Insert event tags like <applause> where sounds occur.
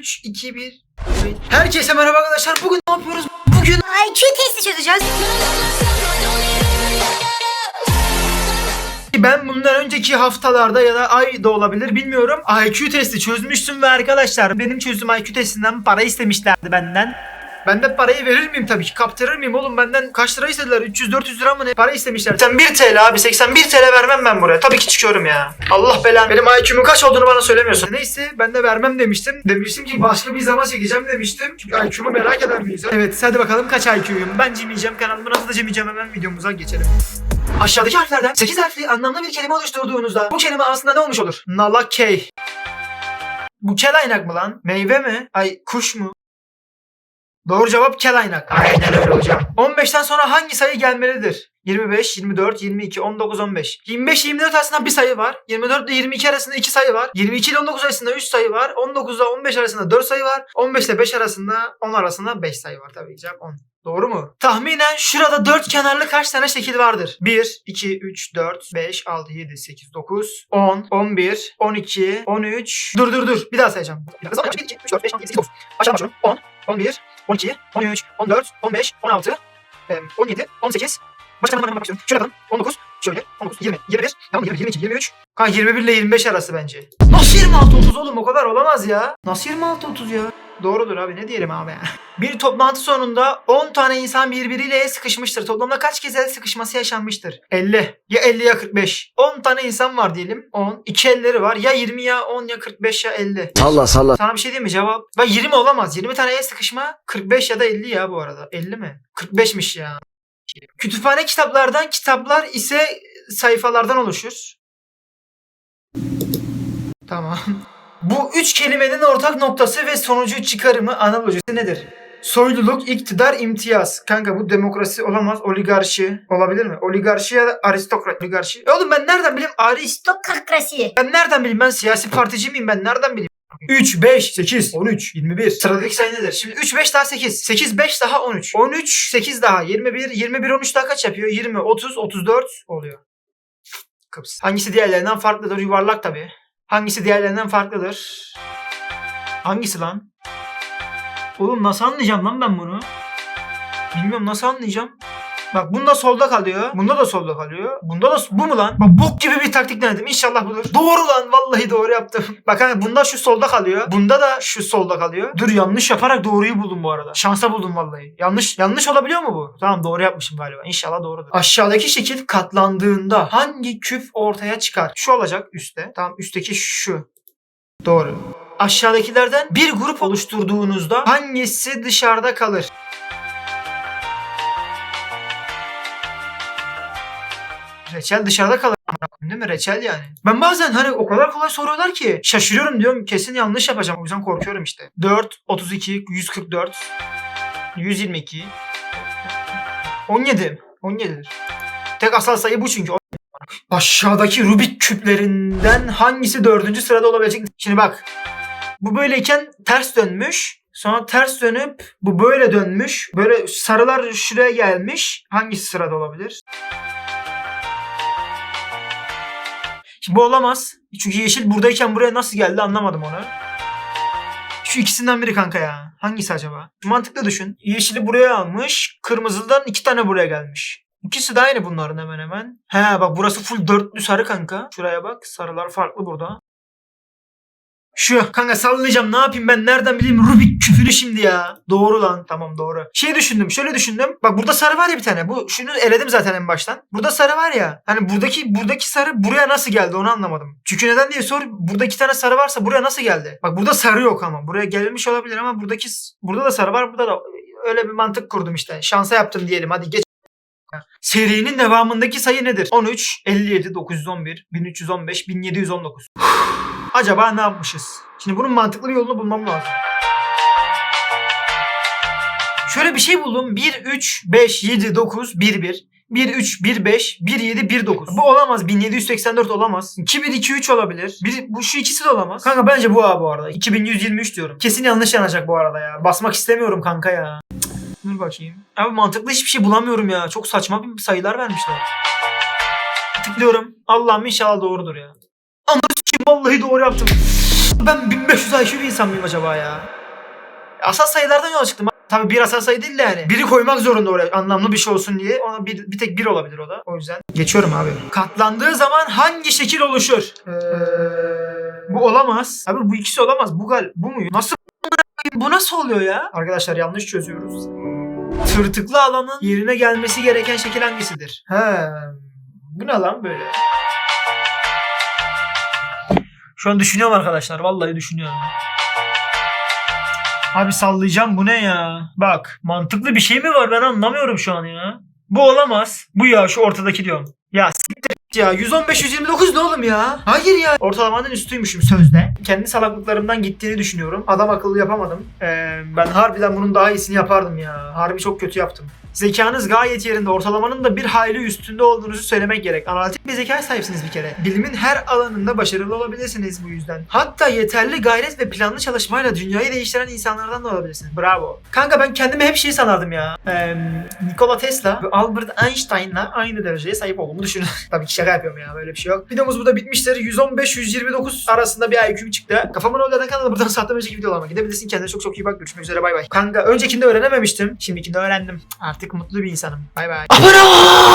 3, 2, 1. Herkese merhaba arkadaşlar. Bugün ne yapıyoruz? Bugün IQ testi çözeceğiz. ben bundan önceki haftalarda ya da ay da olabilir bilmiyorum. IQ testi çözmüştüm ve arkadaşlar benim çözdüğüm IQ testinden para istemişlerdi benden. Ben de parayı verir miyim tabii ki? Kaptırır mıyım oğlum? Benden kaç lira istediler? 300-400 lira mı ne? Para istemişler. 81 TL abi. 81 TL vermem ben buraya. Tabii ki çıkıyorum ya. Allah belanı. Benim IQ'mun kaç olduğunu bana söylemiyorsun. Neyse ben de vermem demiştim. Demiştim ki başka bir zaman çekeceğim demiştim. Çünkü IQ'mu merak eden bir. Evet hadi bakalım kaç IQ'yum. Ben cimiyeceğim. Kanalımı nasıl da cimiyeceğim hemen videomuza geçelim. Aşağıdaki harflerden 8 harfli anlamlı bir kelime oluşturduğunuzda bu kelime aslında ne olmuş olur? Nala K. Bu kel aynak mı lan? Meyve mi? Ay kuş mu? Doğru cevap kel aynak. Aynen öyle hocam. 15'ten sonra hangi sayı gelmelidir? 25, 24, 22, 19, 15. 25 ile 24 arasında bir sayı var. 24 ile 22 arasında 2 sayı var. 22 ile 19 arasında 3 sayı var. 19 ile 15 arasında 4 sayı var. 15 ile 5 arasında 10 arasında 5 sayı var tabii cevap 10. Doğru mu? Tahminen şurada 4 kenarlı kaç tane şekil vardır? 1, 2, 3, 4, 5, 6, 7, 8, 9, 10, 11, 12, 13. Dur dur dur. Bir daha sayacağım. Bir dakika. 1, 2, 3, 4, 5, 6, 7, 8, 9. Aşağı başlıyorum. 10, 11, 12, 13, 14, 15, 16, em, 17, 18. Başka hemen bakmak istiyorum. Şöyle yapalım. 19, şöyle. 19, 20, 21, tamam 20, 22, 23. Kanka 21 ile 25 arası bence. Nasıl 26, 30 oğlum o kadar olamaz ya. Nasıl 26, 30 ya? Doğrudur abi ne diyelim abi. bir toplantı sonunda 10 tane insan birbiriyle el sıkışmıştır. Toplamda kaç kez el sıkışması yaşanmıştır? 50. Ya 50 ya 45. 10 tane insan var diyelim. 10. 2 elleri var. Ya 20 ya 10 ya 45 ya 50. Salla salla. Sana bir şey diyeyim mi? Cevap. Bak 20 olamaz. 20 tane el sıkışma 45 ya da 50 ya bu arada. 50 mi? 45'miş ya. Kütüphane kitaplardan kitaplar ise sayfalardan oluşur. Tamam. Bu üç kelimenin ortak noktası ve sonucu çıkarımı analojisi nedir? Soyluluk, iktidar, imtiyaz. Kanka bu demokrasi olamaz. Oligarşi olabilir mi? Oligarşi ya da aristokrat. Oligarşi. E oğlum ben nereden bileyim? Arist Stokrasi. ben nereden bileyim? Ben siyasi partici miyim? Ben nereden bileyim? 3, 5, 8, 13, 21. Sıradaki sayı nedir? Şimdi 3, 5 daha 8. 8, 5 daha 13. 13, 8 daha 21. 21, 13 daha kaç yapıyor? 20, 30, 34 oluyor. Kıps. Hangisi diğerlerinden farklıdır? Yuvarlak tabii. Hangisi diğerlerinden farklıdır? Hangisi lan? Oğlum nasıl anlayacağım lan ben bunu? Bilmiyorum nasıl anlayacağım. Bak bunda solda kalıyor. Bunda da solda kalıyor. Bunda da bu mu lan? Bak bok gibi bir taktik denedim. İnşallah budur. Doğru lan. Vallahi doğru yaptım. <laughs> Bak hani bunda şu solda kalıyor. Bunda da şu solda kalıyor. Dur yanlış yaparak doğruyu buldum bu arada. Şansa buldum vallahi. Yanlış yanlış olabiliyor mu bu? Tamam doğru yapmışım galiba. İnşallah doğrudur. Aşağıdaki şekil katlandığında hangi küp ortaya çıkar? Şu olacak üstte. Tamam üstteki şu. Doğru. Aşağıdakilerden bir grup oluşturduğunuzda hangisi dışarıda kalır? Reçel dışarıda kalır. Değil mi? Reçel yani. Ben bazen hani o kadar kolay soruyorlar ki şaşırıyorum diyorum kesin yanlış yapacağım. O yüzden korkuyorum işte. 4, 32, 144, 122, 17. 17'dir. Tek asal sayı bu çünkü. Aşağıdaki Rubik küplerinden hangisi dördüncü sırada olabilecek? Şimdi bak. Bu böyleyken ters dönmüş. Sonra ters dönüp bu böyle dönmüş. Böyle sarılar şuraya gelmiş. Hangisi sırada olabilir? Bu olamaz. Çünkü yeşil buradayken buraya nasıl geldi anlamadım onu. Şu ikisinden biri kanka ya. Hangisi acaba? Mantıklı düşün. Yeşili buraya almış. Kırmızıdan iki tane buraya gelmiş. İkisi de aynı bunların hemen hemen. He bak burası full dörtlü sarı kanka. Şuraya bak. Sarılar farklı burada. Şu kanka sallayacağım ne yapayım ben nereden bileyim Rubik küpünü şimdi ya. Doğru lan tamam doğru. Şey düşündüm şöyle düşündüm. Bak burada sarı var ya bir tane. Bu şunu eledim zaten en baştan. Burada sarı var ya. Hani buradaki buradaki sarı buraya nasıl geldi onu anlamadım. Çünkü neden diye sor. Burada iki tane sarı varsa buraya nasıl geldi? Bak burada sarı yok ama. Buraya gelmiş olabilir ama buradaki burada da sarı var. Burada da öyle bir mantık kurdum işte. Şansa yaptım diyelim. Hadi geç. Serinin devamındaki sayı nedir? 13, 57, 911, 1315, 1719. Acaba ne yapmışız? Şimdi bunun mantıklı bir yolunu bulmam lazım. Şöyle bir şey buldum. 1, 3, 5, 7, 9, 1, 1. 1, 3, 1, 5, 1, 7, 1, 9. Bu olamaz. 1784 olamaz. 2, 1, 2, 3 olabilir. Bir, bu şu ikisi de olamaz. Kanka bence bu abi bu arada. 2123 diyorum. Kesin yanlış yanacak bu arada ya. Basmak istemiyorum kanka ya. Dur bakayım. Abi mantıklı hiçbir şey bulamıyorum ya. Çok saçma bir sayılar vermişler. Tıklıyorum. Allah'ım inşallah doğrudur ya. Anladın ki vallahi doğru yaptım. Ben 1500 IQ bir insan mıyım acaba ya? Asal sayılardan yola çıktım. Tabii bir asal sayı değil de yani. Biri koymak zorunda oraya anlamlı bir şey olsun diye. Ona bir, bir tek bir olabilir o da. O yüzden geçiyorum abi. Katlandığı zaman hangi şekil oluşur? Ee, bu olamaz. Abi bu ikisi olamaz. Bu gal bu mu? Nasıl bu nasıl oluyor ya? Arkadaşlar yanlış çözüyoruz. Tırtıklı alanın yerine gelmesi gereken şekil hangisidir? He. Bu ne lan böyle? Şu an düşünüyorum arkadaşlar. Vallahi düşünüyorum. Abi sallayacağım bu ne ya? Bak mantıklı bir şey mi var ben anlamıyorum şu an ya. Bu olamaz. Bu ya şu ortadaki diyorum. Ya siktir ya 115 129 ne oğlum ya? Hayır ya. Ortalamanın üstüymüşüm sözde. Kendi salaklıklarımdan gittiğini düşünüyorum. Adam akıllı yapamadım. Ee, ben harbiden bunun daha iyisini yapardım ya. Harbi çok kötü yaptım. Zekanız gayet yerinde. Ortalamanın da bir hayli üstünde olduğunuzu söylemek gerek. Analitik bir zekaya sahipsiniz bir kere. Bilimin her alanında başarılı olabilirsiniz bu yüzden. Hatta yeterli gayret ve planlı çalışmayla dünyayı değiştiren insanlardan da olabilirsiniz. Bravo. Kanka ben kendimi hep şey sanardım ya. Ee, Nikola Tesla ve Albert Einstein'la aynı dereceye sahip olduğumu düşünüyorum. <laughs> Tabii ki şaka yapıyorum ya. Böyle bir şey yok. Videomuz burada bitmiştir. 115-129 arasında bir IQ çıktı. Kafamın oynadan kanalı buradan saatten önceki videolarıma gidebilirsin. Kendine çok çok iyi bak. Görüşmek üzere. Bay bay. Kanka öncekinde öğrenememiştim. Şimdikinde öğrendim. Artık mutlu bir insanım. Bay bay. Abone ol!